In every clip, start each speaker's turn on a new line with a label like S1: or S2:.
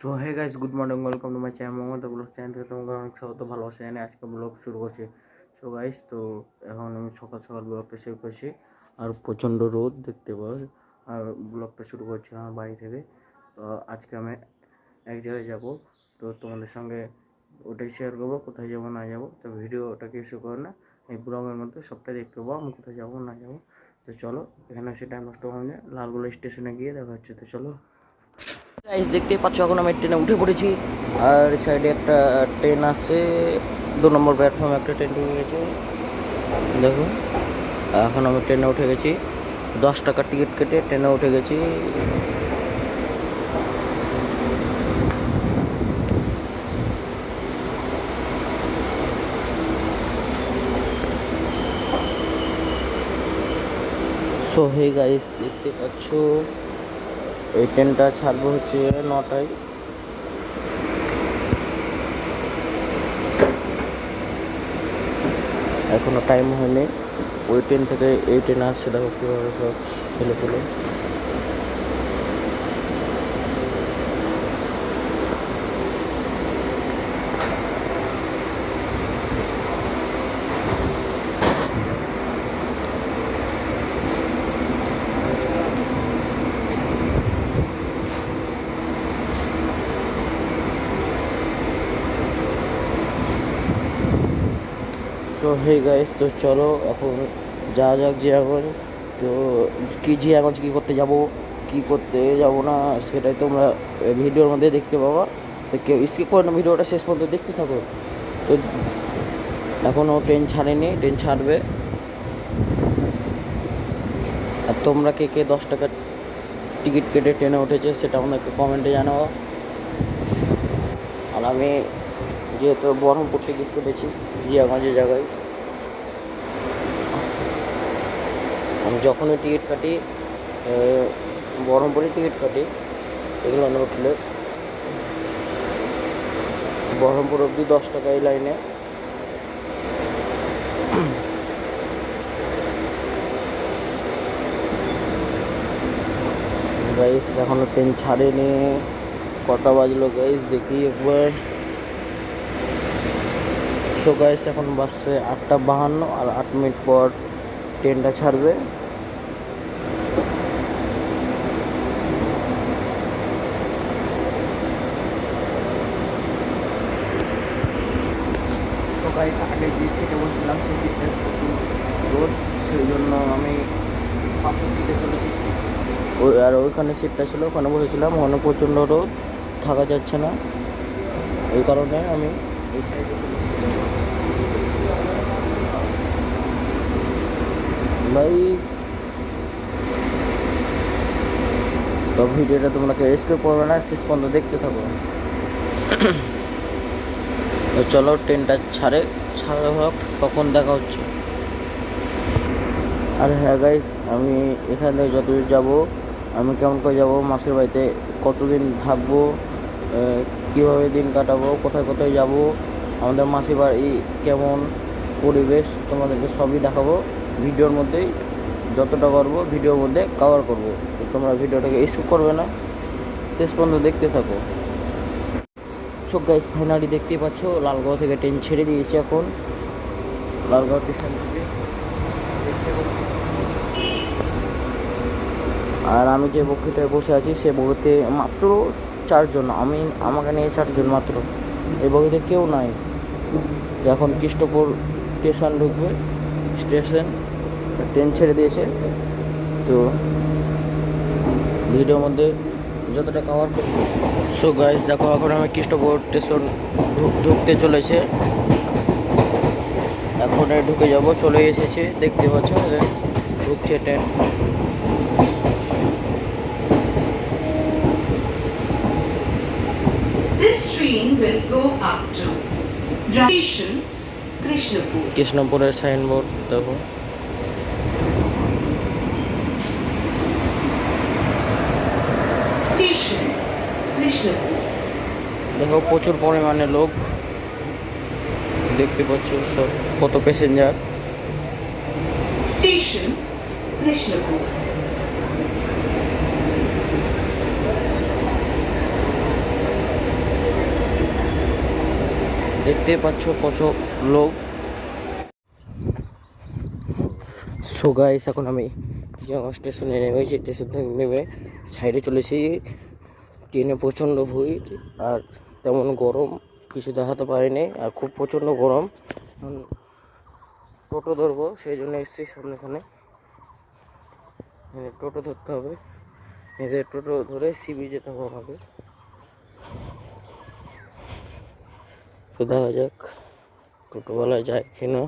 S1: So hey guys good morning welcome to my channel Mamata blog channel থেকে তোমাকে অনেক স্বাগত, ভালো ভালোবাসা জানি আজকে ব্লগ শুরু করছি। সো গাইস তো এখন আমি সকাল সকাল ব্লগটা শুরু করছি। আর প্রচণ্ড রোদ, দেখতে পাও আর ব্লগটা শুরু করছি আমার বাড়ি থেকে। তো আজকে আমি এক জায়গায় যাব। তো তোমাদের সঙ্গে ওটাই শেয়ার করব, কোথায় যাব, না যাব। তো ভিডিওটা কিছু করো না। এই ব্লগের মধ্যে সবটাই দেখতে পাবো, আমি কোথায় যাব, না যাব। তো চলো, এখানে সে টাইম নষ্ট হবে না লালগোলা স্টেশনে গিয়ে দেখা হচ্ছে। তো চলো গাইস দেখতে পাচ্ছ, এখন আমি ট্রেনে উঠে পড়েছি। আর এই সাইডে একটা ট্রেন আসছে দু নম্বর প্ল্যাটফর্মে একটা ট্রেন ঢুকে গেছে। দেখো, এখন আমি ট্রেনে উঠে গেছি। দশ টাকার টিকিট কেটে ট্রেনে উঠে গেছি। সো হে গাইস দেখতে পাচ্ছ। এই ট্রেনটা ছাড়বো হচ্ছে নটায়। এখনও টাইম হয়নি। ওই ট্রেন থেকে এই ট্রেন আসছে, দেখো কীভাবে সব ছেলে হে গাইস তো চলো এখন যা যাক জিয়াগঞ্জ তো কি জিয়াগঞ্জ কী করতে যাব, কি করতে যাব না, সেটাই তোমরা ভিডিওর মধ্যে দেখতে পাবা। তো কেউ স্কিপ করে না, ভিডিওটা শেষ পর্যন্ত দেখতে থাকো। তো এখনও ট্রেন ছাড়েনি ট্রেন ছাড়বে। আর তোমরা কে কে দশ টাকার টিকিট কেটে ট্রেনে উঠেছে, সেটা আমাকে কমেন্টে জানাও। আর আমি যেহেতু বহরমপুর টিকিট কেটেছি জিয়াগঞ্জের জায়গায় আমি যখনই টিকিট কাটি বহরমপুরে টিকিট কাটি, এগুলো আমরা উঠলে। বহরমপুর অবধি দশ টাকা এই লাইনে। গাইস এখনও ট্রেন ছাড়েনি। কটা বাজলো গাইস দেখি একবার। সো গাইস এখন বাসছে আটটা বাহান্ন আর আট মিনিট পর। ট্রেনটা ছাড়বে। গাইস আগে যে সিটে বসছিলাম, সেই সিটটা রোদ, সেই জন্য আমি পাশের সিটে চলেছি ওই, আর ওইখানে সিটটা ছিল, ওখানে বসেছিলাম, ওখানে প্রচণ্ড রোদ, থাকা যাচ্ছে না। এই কারণে আমি এই সাইডে চলে ভাই। তো ভিডিওটা তোমরা স্কিপ করবে না, শেষ পর্যন্ত দেখতে থাকো। চলো ট্রেনটা ছাড়ে, ছাড়া হোক তখন দেখা হচ্ছে। আর হ্যাঁ গাইস আমি এখান থেকে যতদূর যাব, আমি কেমন করে যাব, মাসির বাড়িতে কতদিন থাকব কীভাবে দিন কাটাবো, কোথায় কোথায় যাব, আমাদের মাসির বাড়ি কেমন পরিবেশ, তোমাদেরকে সবই দেখাবো। ভিডিওর মধ্যেই যতটা পারব ভিডিওর মধ্যে কভার করব। তো তোমরা ভিডিওটাকে স্কিপ করবে না। শেষ পর্যন্ত দেখতে থাকো। সব গাইস ফাইনালি দেখতেই পাচ্ছ লালগাঁও থেকে ট্রেন ছেড়ে দিয়েছে এখন। লালগাঁও স্টেশন থেকে আর আমি যে বগিটায় বসে আছি, সে বগিতে মাত্র চারজন আমি আমাকে নিয়ে চারজন মাত্র। এই বগিতে কেউ নাই। এখন কৃষ্ণপুর স্টেশন ঢুকবে স্টেশন ট্রেন ছেড়ে দিয়েছে। তো ভিডিওর মধ্যে যতটা কভার করব। সো গাইজ দেখো এখন আমি কৃষ্ণপুর স্টেশন ঢুকতে চলেছে। এখন ঢুকে যাব চলে এসেছে দেখতে পাচ্ছ ঢুকছে train.
S2: This train will go up to Station Krishnapur.
S1: কৃষ্ণপুরের সাইনবোর্ড দেখো। দেখো প্রচুর পরিমাণে লোক দেখতে পাচ্ছ সব কত প্যাসেঞ্জার
S2: Krishnapur.
S1: দেখতে পাচ্ছ কত লোক। সো গাইস এখন আমি যে জামা স্টেশনে নেমেছি স্টেশন থেকে নেমে সাইডে চলেছি। ট্রেনে প্রচণ্ড ভিড় আর তেমন গরম কিছু দেখাতে পারিনি আর খুব প্রচণ্ড গরম। টোটো ধরবো, সেই জন্য এসেছি সামনেখানে টোটো ধরতে হবে। এদের টোটো ধরে সিবি যেতে হবে আমাকে। তো দেখা যাক, টোটোওয়ালা যায় কিনা।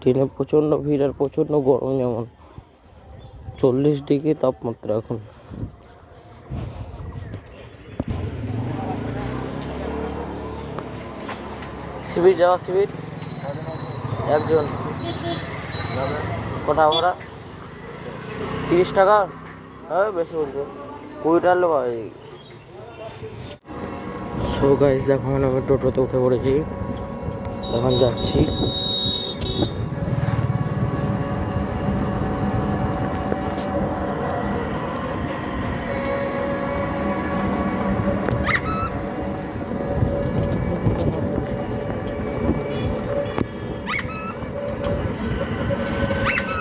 S1: ট্রেনে প্রচণ্ড ভিড় আর প্রচণ্ড গরম যেমন। চল্লিশ ডিগ্রি তাপমাত্রা এখন। শিবির যাওয়া শিবির। একজন কটা ভাড়া তিরিশ টাকা? হ্যাঁ বেশি বলছো। কুড়ি টাকা লোক সো গাইস এখন আমি টোটোতে উঠে পড়েছি। এখন যাচ্ছি।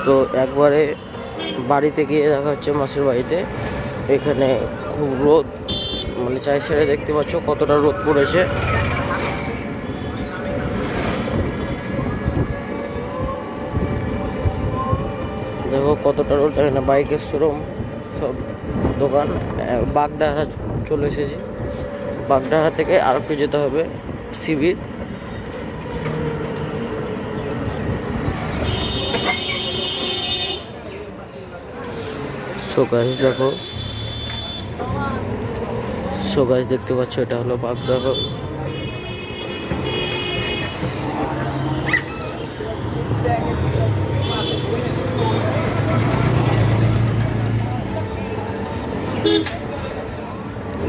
S1: তো একবারে বাড়িতে গিয়ে দেখা হচ্ছে মাসির বাড়িতে। এখানে খুব রোদ মানে চাই ছেড়ে দেখতে পাচ্ছ কতটা রোদ পড়েছে। দেখো কতটা রোদ, এখানে বাইকের শোরুম, সব দোকান বাগডাহারা চলে এসেছি। বাগডাহারা থেকে আর একটু যেতে হবে, শিবির। সো গাছ দেখো। সো গাছ দেখতে পাচ্ছ, এটা হলো বাগদা রোড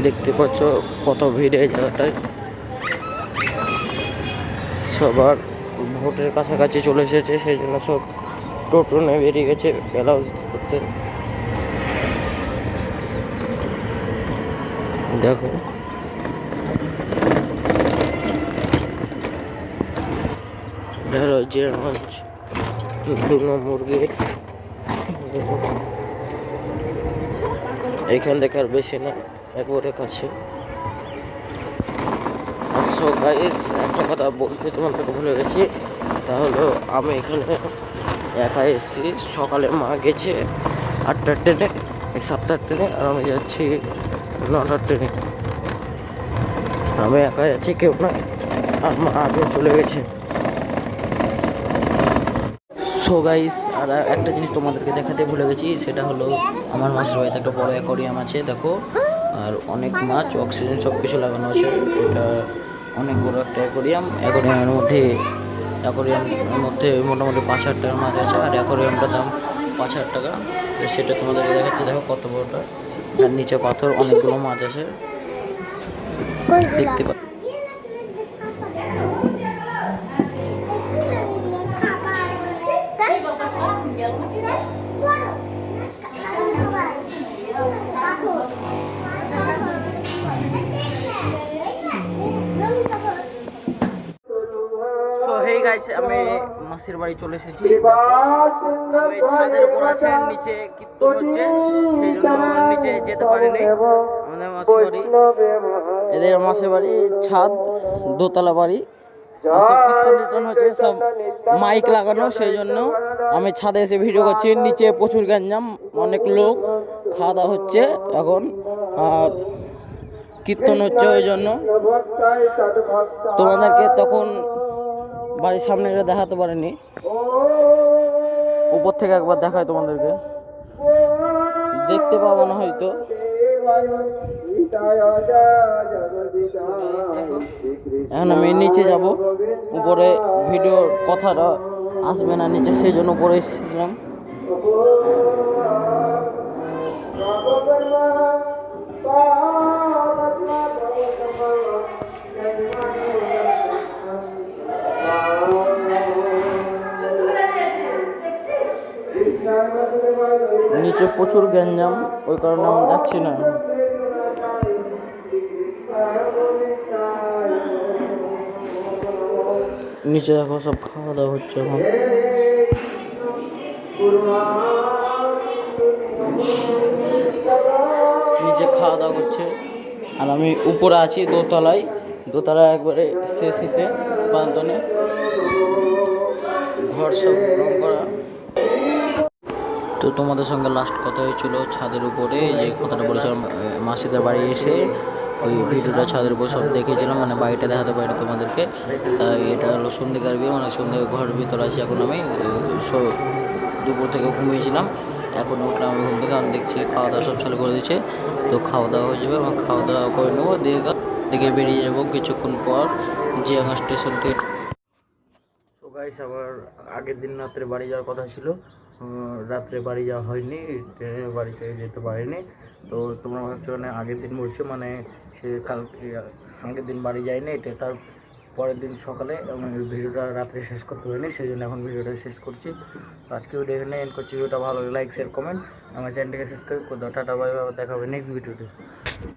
S1: দেখতে পাচ্ছ কত ভিড় এই জায়গাটায়। সবার ভোটের কাছাকাছি চলে এসেছে, সেই জন্য সব টোটো নিয়ে বেরিয়ে গেছে ব্লাউজ করতে। দেখো। যে দু নম্বর গেট এইখান থেকে আর বেশি না, একবারে কাছে। আসো গাইস একটা কথা বলতে তোমাদেরকে ভুলে গেছি। তাহলে আমি এখানে একা এসেছি। সকালে মা গেছে আটটার ট্রেনে সাতটার ট্রেনে আর আমি যাচ্ছি নটার ট্রেনে আমি একা যাচ্ছি কেউ না আর আগে চলে গেছে। সো গাইস আর একটা জিনিস তোমাদেরকে দেখাতে ভুলে গেছি, সেটা হলো আমার মাছের বাড়িতে একটা বড় অ্যাকোরিয়াম আছে, দেখো। আর অনেক মাছ অক্সিজেন সব কিছু লাগানো আছে। এটা অনেক বড় একটা অ্যাকোরিয়াম অ্যাকোরিয়ামের মধ্যে অ্যাকোরিয়ামের মধ্যে মোটামুটি পাঁচ হাজার টাকার মাছ আছে, আর অ্যাকোরিয়ামটার দাম পাঁচ হাজার টাকা। তো সেটা তোমাদেরকে দেখাচ্ছি, দেখো কত বড়টা। আর নিচে পাথর অনেকগুলো মাছ আছে। দেখতে পা গাইস আমি মাসির বাড়ি চলে এসেছি। ছাদের উপর আছে, নিচে কীর্তন হচ্ছে, সেই জন্য নিচে যেতে পারিনি। আমাদের মাসির বাড়ি, এদের মাসির বাড়ি ছাদ, দোতলা বাড়ি। কীর্তন হচ্ছে, সব মাইক লাগানো, সেই জন্য আমি ছাদে এসে ভিডিও করছি। নিচে প্রচুর গ্যাঞ্জাম, অনেক লোক, খাওয়া দাওয়া হচ্ছে এখন। আর কীর্তন হচ্ছে ওই জন্য। তোমাদেরকে তখন বাড়ির সামনে এটা দেখাতে পারিনি। উপর থেকে একবার দেখায় তোমাদেরকে। দেখতে পাবো না হয়তো। এখন আমি নিচে যাব। উপরে ভিডিওর কথাটা আসবে না নিচে সেই জন্য উপরে এসেছিলাম। নিচে প্রচুর গ্যাঞ্জাম, ওই কারণে আমি যাচ্ছি না। নিচে দেখো সব খাওয়া দাওয়া হচ্ছে এখন। নিচে খাওয়া দাওয়া করছে আর আমি উপরে আছি দোতলায়। দোতলায় একবারে শেষ শেষে বান্ধনে ঘর সব রং করা। তোমাদের সঙ্গে লাস্ট কথা হয়েছিল ছাদের উপরে, যে কথাটা বলেছিলাম মাসিদের বাড়ি এসে ওই ভিডিওটা ছাদের উপর সব দেখেছিলাম মানে বাড়িটা দেখাতে পারি তোমাদেরকে। তাই এটা হলো সন্ধ্যেকার বিয়ে মানে সন্ধ্যে ঘরের ভিতরে আছি এখন আমি দুপুর থেকে ঘুমিয়েছিলাম। এখন উঠলাম আমি ঘুম থেকে আমি দেখছি খাওয়া দাওয়া সব চালু করে দিচ্ছে তো খাওয়া দাওয়া হয়ে যাবে এবং খাওয়া দাওয়া করে নেব, দিয়ে দিকে বেরিয়ে যাব কিছুক্ষণ পর, জিয়াঙ্গা স্টেশন থেকে। তো গাইস আবার আগের দিন রাত্রে বাড়ি যাওয়ার কথা ছিল। রাত্রে বাড়ি যাওয়া হয়নি, ট্রেনে বাড়িতে যেতে পারিনি। তো তোমরা মানে আগের দিন বলছো মানে সে কালকে, আগের দিন বাড়ি যায়নি, এটা তার পরের দিন সকালে ভিডিওটা রাত্রে শেষ করতে পারিনি, সেই জন্য এখন ভিডিওটা শেষ করছি। তো আজকে ভিডিও এখানে এন্ড করছি ভিডিওটা ভালো লাইক শেয়ার কমেন্ট আমার চ্যানেলটাকে সাবস্ক্রাইব করে টাটা দেখা হবে নেক্সট ভিডিওতে